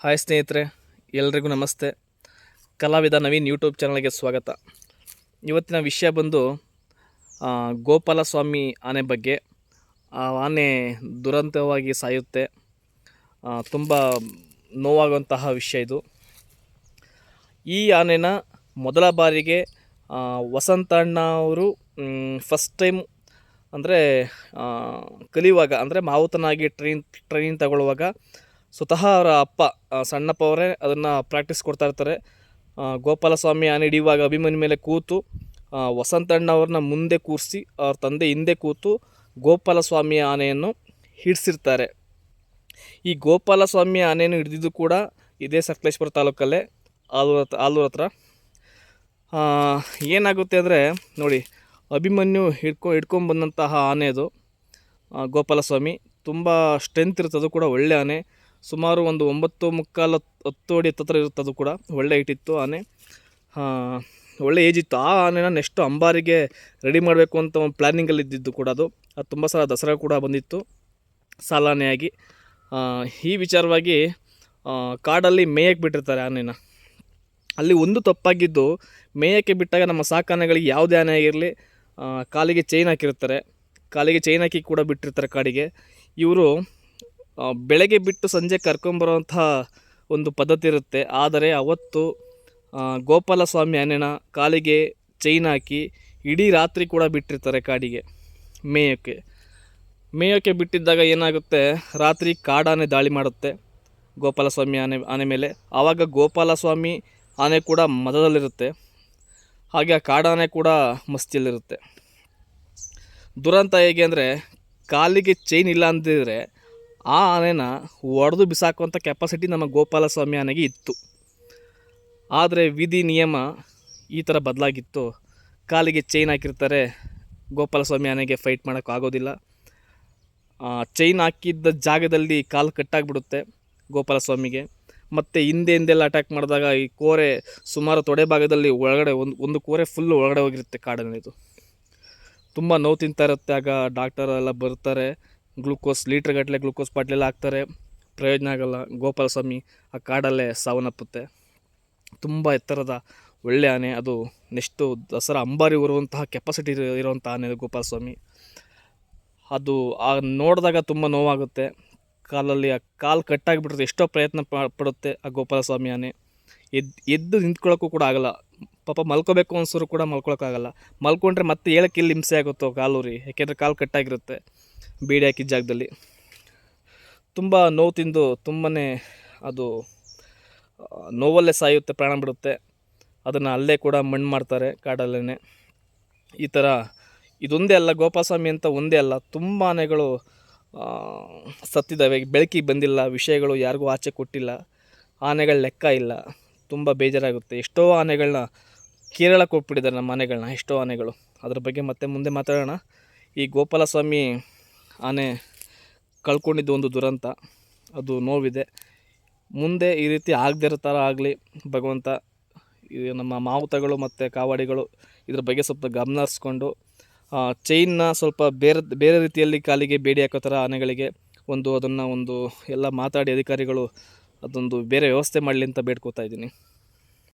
Hi ಸ್ನೇಹಿತರೆ, ಎಲ್ರಿಗೂ ನಮಸ್ತೆ. ಕಲಾವಿದ ನವೀನ್ ಯೂಟ್ಯೂಬ್ ಚಾನಲ್ಗೆ ಸ್ವಾಗತ. ಇವತ್ತಿನ ವಿಷಯ ಬಂದು ಗೋಪಾಲಸ್ವಾಮಿ ಆನೆ ಬಗ್ಗೆ. ಆ ಆನೆ ದುರಂತವಾಗಿ ಸಾಯುತ್ತೆ. ತುಂಬ ನೋವಾಗುವಂತಹ ವಿಷಯ ಇದು. ಈ ಆನೆನ ಮೊದಲ ಬಾರಿಗೆ ವಸಂತಣ್ಣ ಅವರು ಫಸ್ಟ್ ಟೈಮ್ ಅಂದರೆ ಕಲಿಯುವಾಗ, ಅಂದರೆ ಮಾವುತನಾಗಿ ಟ್ರೈನ್ ಟ್ರೈನಿಂಗ್ ತಗೊಳ್ಳುವಾಗ ಸ್ವತಃ ಅವರ ಅಪ್ಪ ಸಣ್ಣಪ್ಪ ಅವರೇ ಅದನ್ನು ಪ್ರಾಕ್ಟೀಸ್ ಕೊಡ್ತಾ ಇರ್ತಾರೆ. ಗೋಪಾಲಸ್ವಾಮಿ ಆನೆ ಹಿಡಿಯುವಾಗ ಅಭಿಮನ್ಯು ಮೇಲೆ ಕೂತು ವಸಂತಣ್ಣವ್ರನ್ನ ಮುಂದೆ ಕೂರಿಸಿ, ಅವ್ರ ತಂದೆ ಹಿಂದೆ ಕೂತು ಗೋಪಾಲಸ್ವಾಮಿ ಆನೆಯನ್ನು ಹಿಡಿಸಿರ್ತಾರೆ. ಈ ಗೋಪಾಲಸ್ವಾಮಿ ಆನೆಯನ್ನು ಹಿಡಿದಿದ್ದು ಕೂಡ ಇದೇ ಸಕಲೇಶ್ಪುರ ತಾಲೂಕಲ್ಲೇ, ಆಲೂರ ಆಲೂರ ಹತ್ರ. ಏನಾಗುತ್ತೆ ಅಂದರೆ, ನೋಡಿ, ಅಭಿಮನ್ಯು ಹಿಡ್ಕೊ ಹಿಡ್ಕೊಂಬಂದಂತಹ ಆನೆ ಅದು ಗೋಪಾಲಸ್ವಾಮಿ. ತುಂಬ ಸ್ಟ್ರೆಂತ್ ಇರ್ತದೆ ಕೂಡ ಒಳ್ಳೆ ಆನೆ. ಸುಮಾರು ಒಂದು ಒಂಬತ್ತು ಮುಕ್ಕಾಲು ಹತ್ತು- ಅಡಿ ಹತ್ತತ್ರ ಇರುತ್ತೆ ಅದು ಕೂಡ. ಒಳ್ಳೆ ಇಟ್ಟಿತ್ತು ಆನೆ. ಒಳ್ಳೆ ಏಜ್ ಇತ್ತು. ಆ ಆನೆನ ನೆಕ್ಸ್ಟ್ ಅಂಬಾರಿಗೆ ರೆಡಿ ಮಾಡಬೇಕು ಅಂತ ಒಂದು ಪ್ಲ್ಯಾನಿಂಗಲ್ಲಿ ಇದ್ದಿದ್ದು ಕೂಡ ಅದು. ಅದು ತುಂಬ ಸಲ ದಸರಾ ಕೂಡ ಬಂದಿತ್ತು ಸಾಲಾನೆಯಾಗಿ. ಈ ವಿಚಾರವಾಗಿ ಕಾಡಲ್ಲಿ ಮೇಯಕ್ಕೆ ಬಿಟ್ಟಿರ್ತಾರೆ ಆನೆನ. ಅಲ್ಲಿ ಒಂದು ತಪ್ಪಾಗಿದ್ದು, ಮೇಯಕ್ಕೆ ಬಿಟ್ಟಾಗ ನಮ್ಮ ಸಾಕಾನೆಗಳಿಗೆ ಯಾವುದೇ ಆನೆ ಆಗಿರಲಿ ಕಾಲಿಗೆ ಚೈನ್ ಹಾಕಿರ್ತಾರೆ. ಕಾಲಿಗೆ ಚೈನ್ ಹಾಕಿ ಕೂಡ ಬಿಟ್ಟಿರ್ತಾರೆ ಕಾಡಿಗೆ. ಇವರು ಬೆಳಗ್ಗೆ ಬಿಟ್ಟು ಸಂಜೆ ಕರ್ಕೊಂಬರೋಂಥ ಒಂದು ಪದ್ಧತಿ ಇರುತ್ತೆ. ಆದರೆ ಅವತ್ತು ಗೋಪಾಲ ಸ್ವಾಮಿ ಆನೆನ ಕಾಲಿಗೆ ಚೈನ್ ಹಾಕಿ ಇಡೀ ರಾತ್ರಿ ಕೂಡ ಬಿಟ್ಟಿರ್ತಾರೆ ಕಾಡಿಗೆ, ಮೇಯೋಕ್ಕೆ. ಮೇಯೋಕ್ಕೆ ಬಿಟ್ಟಿದ್ದಾಗ ಏನಾಗುತ್ತೆ? ರಾತ್ರಿ ಕಾಡಾನೆ ದಾಳಿ ಮಾಡುತ್ತೆ ಗೋಪಾಲಸ್ವಾಮಿ ಆನೆ ಆನೆ ಮೇಲೆ. ಆವಾಗ ಗೋಪಾಲಸ್ವಾಮಿ ಆನೆ ಕೂಡ ಮದದಲ್ಲಿರುತ್ತೆ. ಹಾಗೆ ಆ ಕಾಡಾನೆ ಕೂಡ ಮಸ್ತಿಯಲ್ಲಿರುತ್ತೆ. ದುರಂತ ಹೇಗೆ ಅಂದರೆ, ಕಾಲಿಗೆ ಚೈನ್ ಇಲ್ಲ ಅಂದಿದ್ರೆ ಆ ಆನೆನ ಒಡೆದು ಬಿಸಾಕುವಂಥ ಕೆಪಾಸಿಟಿ ನಮ್ಮ ಗೋಪಾಲಸ್ವಾಮಿ ಆನೆಗೆ ಇತ್ತು. ಆದರೆ ವಿಧಿ, ನಿಯಮ ಈ ಥರ ಬದಲಾಗಿತ್ತು. ಕಾಲಿಗೆ ಚೈನ್ ಹಾಕಿರ್ತಾರೆ, ಗೋಪಾಲಸ್ವಾಮಿ ಆನೆಗೆ ಫೈಟ್ ಮಾಡೋಕ್ಕಾಗೋದಿಲ್ಲ ಚೈನ್ ಹಾಕಿದ್ದ ಜಾಗದಲ್ಲಿ ಕಾಲು ಕಟ್ಟಾಗ್ಬಿಡುತ್ತೆ ಗೋಪಾಲಸ್ವಾಮಿಗೆ. ಮತ್ತು ಹಿಂದೆ ಹಿಂದೆಲ್ಲ ಅಟ್ಯಾಕ್ ಮಾಡಿದಾಗ ಈ ಕೋರೆ ಸುಮಾರು ತೊಡೆ ಭಾಗದಲ್ಲಿ ಒಳಗಡೆ ಒಂದು ಒಂದು ಕೋರೆ ಫುಲ್ಲು ಒಳಗಡೆ ಹೋಗಿರುತ್ತೆ ಕಾಡನೇದು ತುಂಬ ನೋವು ತಿಂತಾ ಇರುತ್ತೆ, ಆಗ ಡಾಕ್ಟರ್ ಎಲ್ಲ ಬರ್ತಾರೆ. ಗ್ಲೂಕೋಸ್, ಲೀಟ್ರ್ ಗಟ್ಟಲೆ ಗ್ಲೂಕೋಸ್ ಬಾಟ್ಲೆಲ್ಲ ಹಾಕ್ತಾರೆ. ಪ್ರಯೋಜನ ಆಗಲ್ಲ. ಗೋಪಾಲಸ್ವಾಮಿ ಆ ಕಾಡಲ್ಲೇ ಸಾವನ್ನಪ್ಪುತ್ತೆ. ತುಂಬ ಎತ್ತರದ ಒಳ್ಳೆ ಆನೆ. ಅದು ನೆಕ್ಸ್ಟು ದಸರಾ ಅಂಬಾರಿ ಹೊರುವಂತಹ ಕೆಪಾಸಿಟಿ ಇರುವಂಥ ಆನೆ ಅದು ಗೋಪಾಲಸ್ವಾಮಿ. ಅದು ಆ ನೋಡಿದಾಗ ತುಂಬ ನೋವಾಗುತ್ತೆ. ಕಾಲಲ್ಲಿ ಆ ಕಾಲು ಕಟ್ಟಾಗಿಬಿಡುತ್ತೆ ಎಷ್ಟೋ ಪ್ರಯತ್ನ ಪಡುತ್ತೆ ಆ ಗೋಪಾಲ ಸ್ವಾಮಿ ಆನೆ. ಎದ್ದು ಎದ್ದು ನಿಂತ್ಕೊಳ್ಳೋಕ್ಕೂ ಕೂಡ ಆಗಲ್ಲ. ಪಾಪ ಮಲ್ಕೋಬೇಕು ಅನ್ಸೋರು ಕೂಡ ಮಲ್ಕೊಳಕ್ಕಾಗಲ್ಲ. ಮಲ್ಕೊಂಡ್ರೆ ಮತ್ತೆ ಏಳಕ್ಕೆ ಇಲ್ಲಿ ಹಿಂಸೆ ಆಗುತ್ತೋ ಕಾಲೂರಿ. ಯಾಕೆಂದರೆ ಕಾಲು ಕಟ್ಟಾಗಿರುತ್ತೆ. ಬೀಡಿ ಹಾಕಿದ ಜಾಗದಲ್ಲಿ ತುಂಬ ನೋವು ತಿಂದು ತುಂಬಾ ಅದು ನೋವಲ್ಲೇ ಸಾಯುತ್ತೆ, ಪ್ರಾಣ ಬಿಡುತ್ತೆ. ಅದನ್ನು ಅಲ್ಲೇ ಕೂಡ ಮಣ್ಣು ಮಾಡ್ತಾರೆ ಕಾಡಲ್ಲೇ ಈ ಥರ ಇದೊಂದೇ ಅಲ್ಲ, ಗೋಪಾಲಸ್ವಾಮಿ ಅಂತ ಒಂದೇ ಅಲ್ಲ ತುಂಬ ಆನೆಗಳು ಸತ್ತಿದ್ದಾವೆ. ಬೆಳಕಿಗೆ ಬಂದಿಲ್ಲ, ವಿಷಯಗಳು ಯಾರಿಗೂ ಆಚೆ ಕೊಟ್ಟಿಲ್ಲ, ಆನೆಗಳ ಲೆಕ್ಕ ಇಲ್ಲ. ತುಂಬ ಬೇಜಾರಾಗುತ್ತೆ. ಎಷ್ಟೋ ಆನೆಗಳನ್ನ ಕೇರಳಕ್ಕೆ ಹೋಗ್ಬಿಟ್ಟಿದ್ದಾರೆ ನಮ್ಮ ಆನೆಗಳನ್ನ ಎಷ್ಟೋ ಆನೆಗಳು. ಅದ್ರ ಬಗ್ಗೆ ಮತ್ತೆ ಮುಂದೆ ಮಾತಾಡೋಣ. ಈ ಗೋಪಾಲಸ್ವಾಮಿ ಆನೆ ಕಳ್ಕೊಂಡಿದ್ದು ಒಂದು ದುರಂತ. ಅದು ನೋವಿದೆ. ಮುಂದೆ ಈ ರೀತಿ ಆಗದಿರೋ ಥರ ಆಗಲಿ, ಭಗವಂತ, ಈ ನಮ್ಮ ಮಾವುತಗಳು ಮತ್ತು ಕಾವಾಡಿಗಳು ಇದ್ರ ಬಗ್ಗೆ ಸ್ವಲ್ಪ ಗಮನ ಹರಿಸ್ಕೊಂಡು ಚೈನ್ನ ಸ್ವಲ್ಪ ಬೇರೆ ಬೇರೆ ರೀತಿಯಲ್ಲಿ ಕಾಲಿಗೆ ಬೇಡಿ ಹಾಕೋ ಥರ ಆನೆಗಳಿಗೆ ಒಂದು ಅದನ್ನು ಒಂದು ಎಲ್ಲ ಮಾತಾಡಿ ಅಧಿಕಾರಿಗಳು ಅದೊಂದು ಬೇರೆ ವ್ಯವಸ್ಥೆ ಮಾಡಲಿ ಅಂತ ಬೇಡ್ಕೋತಾ ಇದ್ದೀನಿ.